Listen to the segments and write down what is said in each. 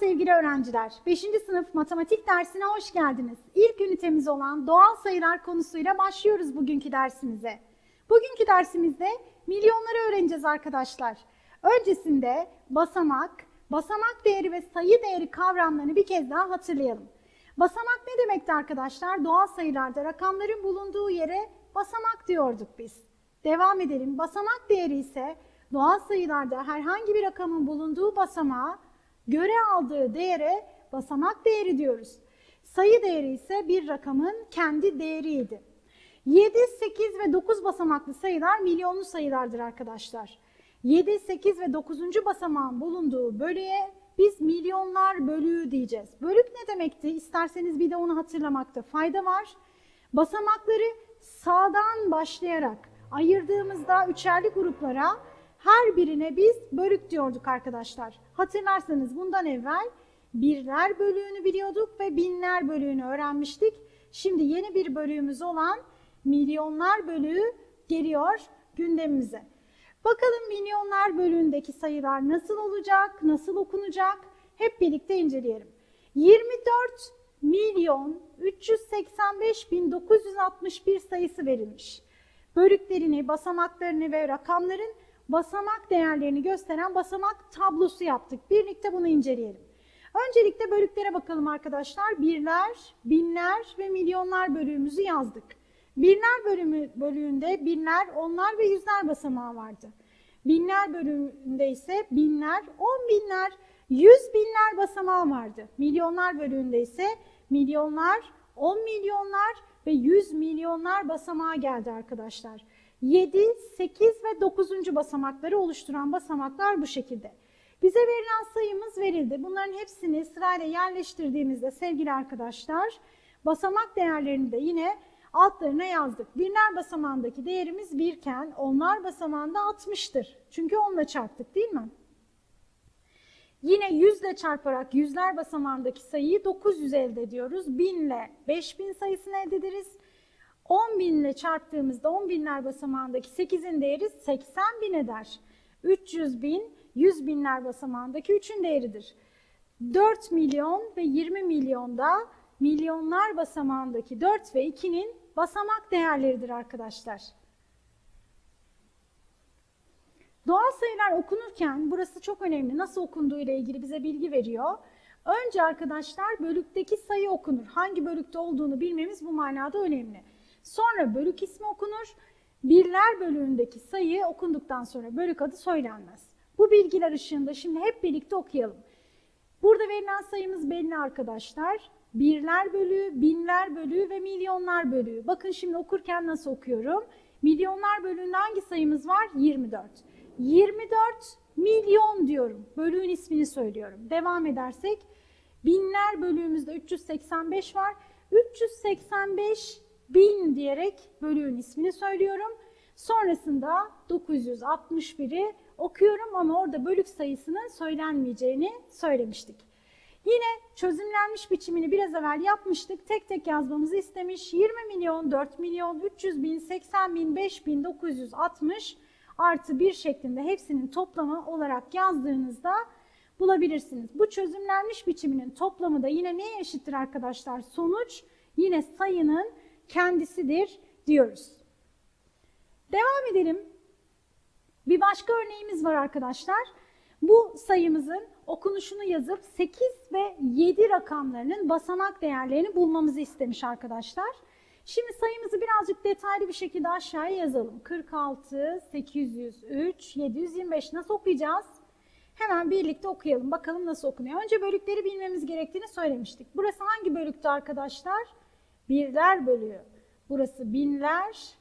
sevgili öğrenciler. 5. sınıf matematik dersine hoş geldiniz. İlk ünitemiz olan doğal sayılar konusuyla başlıyoruz bugünkü dersimize. Bugünkü dersimizde milyonları öğreneceğiz arkadaşlar. Öncesinde basamak, basamak değeri ve sayı değeri kavramlarını bir kez daha hatırlayalım. Basamak ne demekti arkadaşlar? Doğal sayılarda rakamların bulunduğu yere basamak diyorduk biz. Devam edelim. Basamak değeri ise doğal sayılarda herhangi bir rakamın bulunduğu basamağa göre aldığı değere basamak değeri diyoruz. Sayı değeri ise bir rakamın kendi değeriydi. 7, 8 ve 9 basamaklı sayılar milyonlu sayılardır arkadaşlar. 7, 8 ve 9. basamağın bulunduğu bölüye biz milyonlar bölüğü diyeceğiz. Bölük ne demekti? İsterseniz bir de onu hatırlamakta fayda var. Basamakları sağdan başlayarak ayırdığımızda üçerli gruplara her birine biz bölük diyorduk arkadaşlar. Hatırlarsanız bundan evvel birler bölüğünü biliyorduk ve binler bölüğünü öğrenmiştik. Şimdi yeni bir bölüğümüz olan milyonlar bölüğü geliyor gündemimize. Bakalım milyonlar bölüğündeki sayılar nasıl olacak, nasıl okunacak? Hep birlikte inceleyelim. 24 milyon 385 bin 961 sayısı verilmiş. Bölüklerini, basamaklarını ve rakamların basamak değerlerini gösteren basamak tablosu yaptık. Birlikte bunu inceleyelim. Öncelikle bölüklere bakalım arkadaşlar. Birler, binler ve milyonlar bölüğümüzü yazdık. Birler bölümü bölüğünde binler, onlar ve yüzler basamağı vardı. Binler bölümünde ise binler, on binler, yüz binler basamağı vardı. Milyonlar bölüğünde ise milyonlar, on milyonlar ve yüz milyonlar basamağı geldi arkadaşlar. 7, 8 ve 9. basamakları oluşturan basamaklar bu şekilde. Bize verilen sayımız verildi. Bunların hepsini sırayla yerleştirdiğimizde sevgili arkadaşlar basamak değerlerini de yine altlarına yazdık. Birler basamağındaki değerimiz 1 iken onlar basamağında 60'tır. Çünkü onunla çarptık değil mi? Yine 100 ile çarparak yüzler basamağındaki sayıyı 900 elde ediyoruz. 1000 ile 5000 sayısını elde ederiz. 10 bin ile çarptığımızda 10 binler basamağındaki 8'in değeri 80 bin eder. 300 bin 100 binler basamağındaki 3'ün değeridir. 4 milyon ve 20 milyonda milyonlar basamağındaki 4 ve 2'nin basamak değerleridir arkadaşlar. Doğal sayılar okunurken burası çok önemli. Nasıl okunduğu ile ilgili bize bilgi veriyor. Önce arkadaşlar bölükteki sayı okunur. Hangi bölükte olduğunu bilmemiz bu manada önemli. Sonra bölük ismi okunur. Birler bölüğündeki sayı okunduktan sonra bölük adı söylenmez. Bu bilgiler ışığında şimdi hep birlikte okuyalım. Burada verilen sayımız belli arkadaşlar. Birler bölüğü, binler bölüğü ve milyonlar bölüğü. Bakın şimdi okurken nasıl okuyorum. Milyonlar bölüğünde hangi sayımız var? 24. 24 milyon diyorum. Bölüğün ismini söylüyorum. Devam edersek binler bölüğümüzde 385 var. 385 diyerek bölüğün ismini söylüyorum. Sonrasında 961'i okuyorum ama orada bölük sayısının söylenmeyeceğini söylemiştik. Yine çözümlenmiş biçimini biraz evvel yapmıştık. Tek tek yazmamızı istemiş. 20 milyon, 4 milyon, 300 bin, 80 bin, 5 bin, 960 artı 1 şeklinde hepsinin toplamı olarak yazdığınızda bulabilirsiniz. Bu çözümlenmiş biçiminin toplamı da yine neye eşittir arkadaşlar? Sonuç yine sayının kendisidir diyoruz. Devam edelim. Bir başka örneğimiz var arkadaşlar. Bu sayımızın okunuşunu yazıp 8 ve 7 rakamlarının basamak değerlerini bulmamızı istemiş arkadaşlar. Şimdi sayımızı birazcık detaylı bir şekilde aşağıya yazalım. 46, 803, 725 nasıl okuyacağız? Hemen birlikte okuyalım. Bakalım nasıl okunuyor. Önce bölükleri bilmemiz gerektiğini söylemiştik. Burası hangi bölüktü arkadaşlar? Birler bölüğü. Burası binler.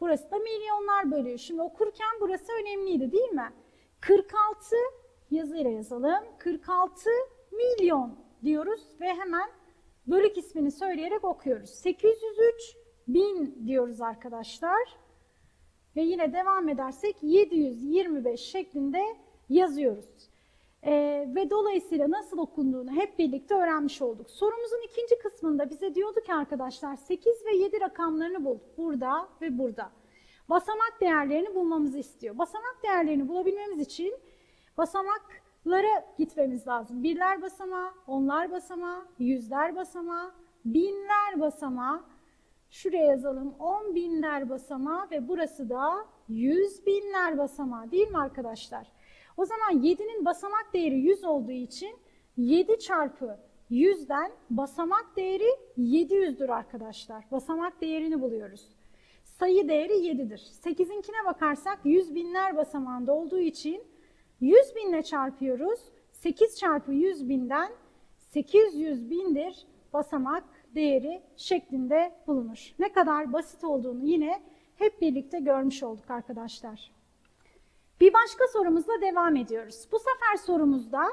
Burası da milyonlar bölüğü. Şimdi okurken burası önemliydi değil mi? 46 yazıyla yazalım. 46 milyon diyoruz ve hemen bölük ismini söyleyerek okuyoruz. 803 bin diyoruz arkadaşlar. Ve yine devam edersek 725 şeklinde yazıyoruz. Ee, ve dolayısıyla nasıl okunduğunu hep birlikte öğrenmiş olduk. Sorumuzun ikinci kısmında bize diyordu ki arkadaşlar 8 ve 7 rakamlarını bul. Burada ve burada. Basamak değerlerini bulmamızı istiyor. Basamak değerlerini bulabilmemiz için basamak lara gitmemiz lazım. Birler basamağı, onlar basamağı, yüzler basamağı, binler basamağı. Şuraya yazalım 10 binler basamağı ve burası da 100 binler basamağı değil mi arkadaşlar? O zaman 7'nin basamak değeri 100 olduğu için 7 çarpı 100'den basamak değeri 700'dür arkadaşlar. Basamak değerini buluyoruz. Sayı değeri 7'dir. 8'inkine bakarsak 100 binler basamağında olduğu için 100 binle çarpıyoruz. 8 çarpı 100 binden 800 bindir basamak değeri şeklinde bulunur. Ne kadar basit olduğunu yine hep birlikte görmüş olduk arkadaşlar. Bir başka sorumuzla devam ediyoruz. Bu sefer sorumuzda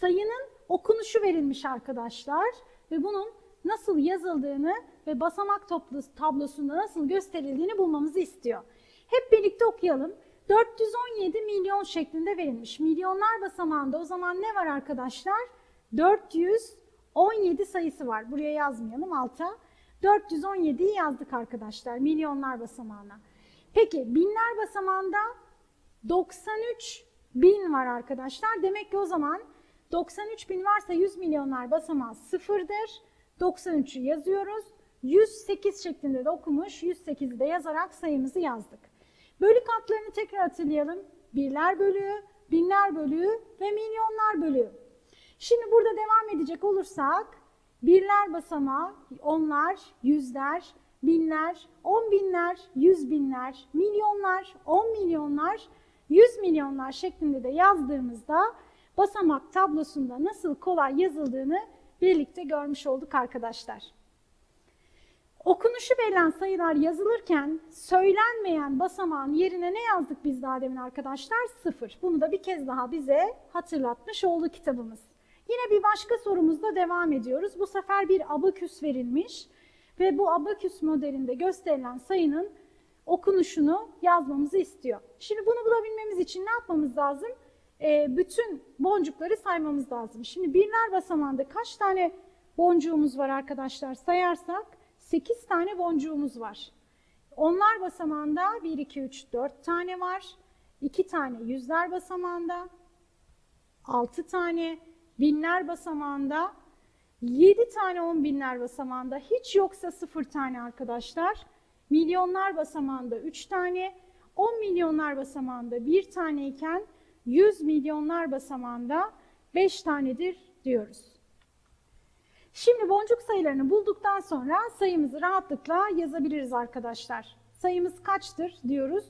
sayının okunuşu verilmiş arkadaşlar ve bunun nasıl yazıldığını ve basamak tablosunda nasıl gösterildiğini bulmamızı istiyor. Hep birlikte okuyalım. 417 milyon şeklinde verilmiş. Milyonlar basamağında o zaman ne var arkadaşlar? 417 sayısı var. Buraya yazmayalım alta. 417'yi yazdık arkadaşlar milyonlar basamağına. Peki binler basamağında 93 bin var arkadaşlar. Demek ki o zaman 93 bin varsa 100 milyonlar basamağı sıfırdır. 93'ü yazıyoruz. 108 şeklinde de okumuş. 108'i de yazarak sayımızı yazdık. Bölük hatlarını tekrar hatırlayalım. Birler bölüğü, binler bölüğü ve milyonlar bölüğü. Şimdi burada devam edecek olursak birler basamağı, onlar, yüzler, binler, on binler, yüz binler, milyonlar, on milyonlar, yüz milyonlar şeklinde de yazdığımızda basamak tablosunda nasıl kolay yazıldığını birlikte görmüş olduk arkadaşlar. Okunuşu verilen sayılar yazılırken söylenmeyen basamağın yerine ne yazdık biz daha demin arkadaşlar? Sıfır. Bunu da bir kez daha bize hatırlatmış oldu kitabımız. Yine bir başka sorumuzda devam ediyoruz. Bu sefer bir abaküs verilmiş ve bu abaküs modelinde gösterilen sayının okunuşunu yazmamızı istiyor. Şimdi bunu bulabilmemiz için ne yapmamız lazım? Ee, bütün boncukları saymamız lazım. Şimdi birler basamağında kaç tane boncuğumuz var arkadaşlar sayarsak 8 tane boncuğumuz var. Onlar basamağında 1, 2, 3, 4 tane var. 2 tane yüzler basamağında, 6 tane binler basamağında, 7 tane on binler basamağında, hiç yoksa 0 tane arkadaşlar. Milyonlar basamağında 3 tane, 10 milyonlar basamağında 1 tane iken 100 milyonlar basamağında 5 tanedir diyoruz. Şimdi boncuk sayılarını bulduktan sonra sayımızı rahatlıkla yazabiliriz arkadaşlar. Sayımız kaçtır diyoruz.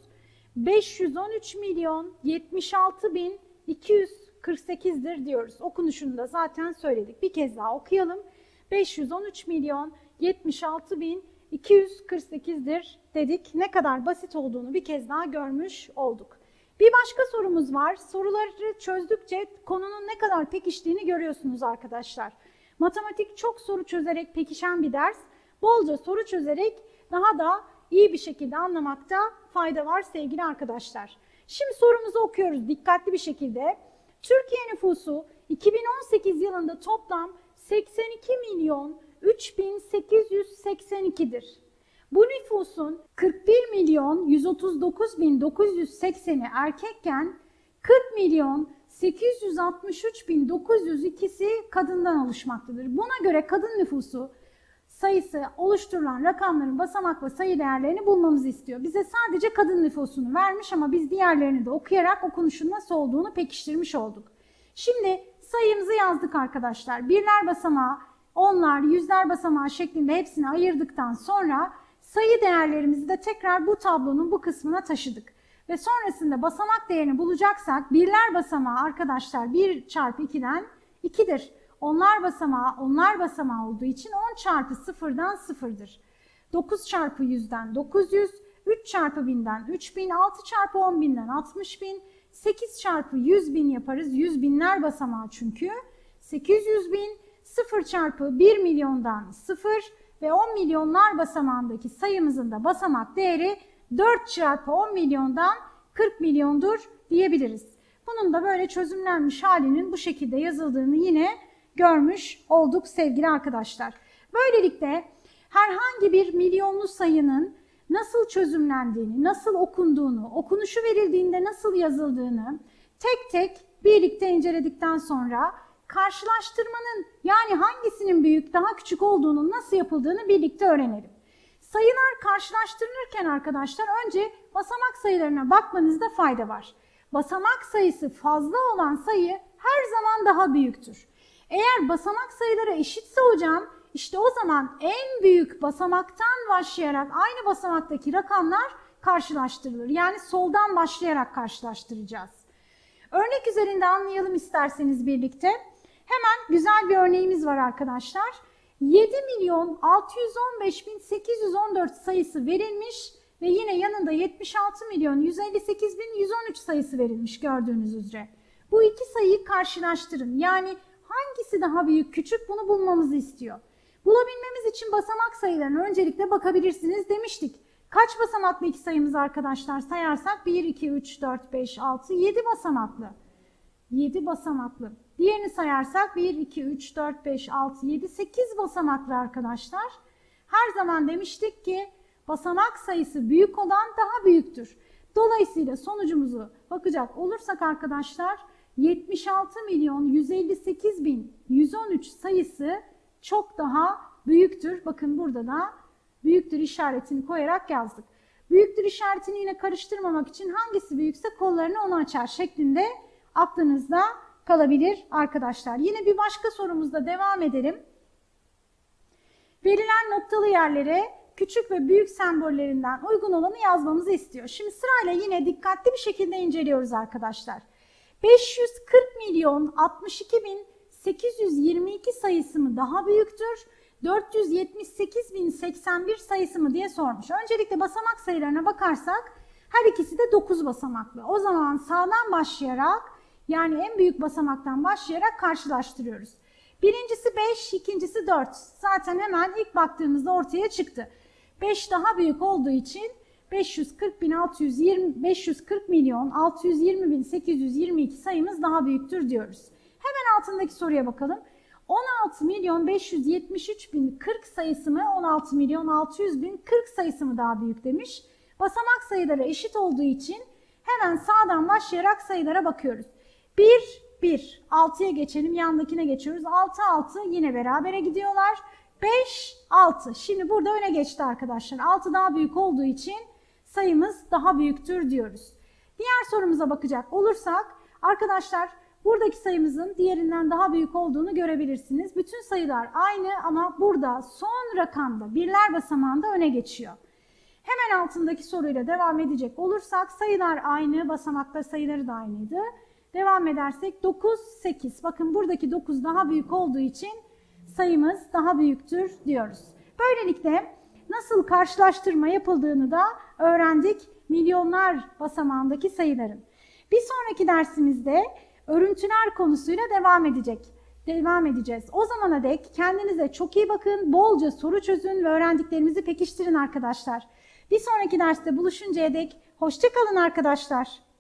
513 milyon 76 bin 248'dir diyoruz. Okunuşunu da zaten söyledik. Bir kez daha okuyalım. 513 milyon 76 bin 248'dir dedik. Ne kadar basit olduğunu bir kez daha görmüş olduk. Bir başka sorumuz var. Soruları çözdükçe konunun ne kadar pekiştiğini görüyorsunuz arkadaşlar. Matematik çok soru çözerek pekişen bir ders. Bolca soru çözerek daha da iyi bir şekilde anlamakta fayda var sevgili arkadaşlar. Şimdi sorumuzu okuyoruz dikkatli bir şekilde. Türkiye nüfusu 2018 yılında toplam 82 milyon 3882'dir. Bu nüfusun 41 milyon 139 bin 980'i erkekken 40 milyon 863 bin 902'si kadından oluşmaktadır. Buna göre kadın nüfusu sayısı oluşturulan rakamların basamak ve sayı değerlerini bulmamızı istiyor. Bize sadece kadın nüfusunu vermiş ama biz diğerlerini de okuyarak okunuşun nasıl olduğunu pekiştirmiş olduk. Şimdi sayımızı yazdık arkadaşlar. Birler basamağı, onlar, yüzler basamağı şeklinde hepsini ayırdıktan sonra sayı değerlerimizi de tekrar bu tablonun bu kısmına taşıdık. Ve sonrasında basamak değerini bulacaksak birler basamağı arkadaşlar 1 çarpı 2'den 2'dir. Onlar basamağı onlar basamağı olduğu için 10 çarpı 0'dan 0'dır. 9 çarpı 100'den 900, 3 çarpı 1000'den 3000, 6 çarpı 10.000'den 60.000, 8 çarpı 100 bin yaparız. 100 binler basamağı çünkü. 800 bin, 0 çarpı 1 milyondan 0 ve 10 milyonlar basamağındaki sayımızın da basamak değeri 4 çarpı 10 milyondan 40 milyondur diyebiliriz. Bunun da böyle çözümlenmiş halinin bu şekilde yazıldığını yine görmüş olduk sevgili arkadaşlar. Böylelikle herhangi bir milyonlu sayının nasıl çözümlendiğini, nasıl okunduğunu, okunuşu verildiğinde nasıl yazıldığını tek tek birlikte inceledikten sonra karşılaştırmanın yani hangisinin büyük daha küçük olduğunu nasıl yapıldığını birlikte öğrenelim. Sayılar karşılaştırılırken arkadaşlar önce basamak sayılarına bakmanızda fayda var. Basamak sayısı fazla olan sayı her zaman daha büyüktür. Eğer basamak sayıları eşitse hocam işte o zaman en büyük basamaktan başlayarak aynı basamaktaki rakamlar karşılaştırılır. Yani soldan başlayarak karşılaştıracağız. Örnek üzerinde anlayalım isterseniz birlikte. Hemen güzel bir örneğimiz var arkadaşlar. 7 milyon 615 bin 814 sayısı verilmiş ve yine yanında 76 milyon 158 bin 113 sayısı verilmiş gördüğünüz üzere. Bu iki sayıyı karşılaştırın. Yani hangisi daha büyük küçük bunu bulmamızı istiyor. Bulabilmemiz için basamak sayılarına öncelikle bakabilirsiniz demiştik. Kaç basamaklı iki sayımız arkadaşlar sayarsak 1, 2, 3, 4, 5, 6, 7 basamaklı. 7 basamaklı. Diğerini sayarsak 1, 2, 3, 4, 5, 6, 7, 8 basamaklı arkadaşlar. Her zaman demiştik ki basamak sayısı büyük olan daha büyüktür. Dolayısıyla sonucumuzu bakacak olursak arkadaşlar 76 milyon 158 bin 113 sayısı çok daha büyüktür. Bakın burada da büyüktür işaretini koyarak yazdık. Büyüktür işaretini yine karıştırmamak için hangisi büyükse kollarını onu açar şeklinde aklınızda kalabilir arkadaşlar. Yine bir başka sorumuzda devam edelim. Verilen noktalı yerlere küçük ve büyük sembollerinden uygun olanı yazmamızı istiyor. Şimdi sırayla yine dikkatli bir şekilde inceliyoruz arkadaşlar. 540 milyon 62 bin 822 sayısı mı daha büyüktür? 478 bin 81 sayısı mı diye sormuş. Öncelikle basamak sayılarına bakarsak her ikisi de 9 basamaklı. O zaman sağdan başlayarak yani en büyük basamaktan başlayarak karşılaştırıyoruz. Birincisi 5, ikincisi 4. Zaten hemen ilk baktığımızda ortaya çıktı. 5 daha büyük olduğu için 540 bin 620 540 milyon 620 bin 822 sayımız daha büyüktür diyoruz. Hemen altındaki soruya bakalım. 16 milyon 573 bin 40 sayısı mı 16 milyon 600 bin 40 sayısı mı daha büyük demiş. Basamak sayıları eşit olduğu için hemen sağdan başlayarak sayılara bakıyoruz. 1, 1, 6'ya geçelim yandakine geçiyoruz. 6, 6 yine berabere gidiyorlar. 5, 6. Şimdi burada öne geçti arkadaşlar. 6 daha büyük olduğu için sayımız daha büyüktür diyoruz. Diğer sorumuza bakacak olursak arkadaşlar buradaki sayımızın diğerinden daha büyük olduğunu görebilirsiniz. Bütün sayılar aynı ama burada son rakamda birler basamağında öne geçiyor. Hemen altındaki soruyla devam edecek olursak sayılar aynı, basamakta sayıları da aynıydı. Devam edersek 9, 8. Bakın buradaki 9 daha büyük olduğu için sayımız daha büyüktür diyoruz. Böylelikle nasıl karşılaştırma yapıldığını da öğrendik milyonlar basamağındaki sayıların. Bir sonraki dersimizde örüntüler konusuyla devam edecek. Devam edeceğiz. O zamana dek kendinize çok iyi bakın, bolca soru çözün ve öğrendiklerimizi pekiştirin arkadaşlar. Bir sonraki derste buluşuncaya dek hoşçakalın arkadaşlar.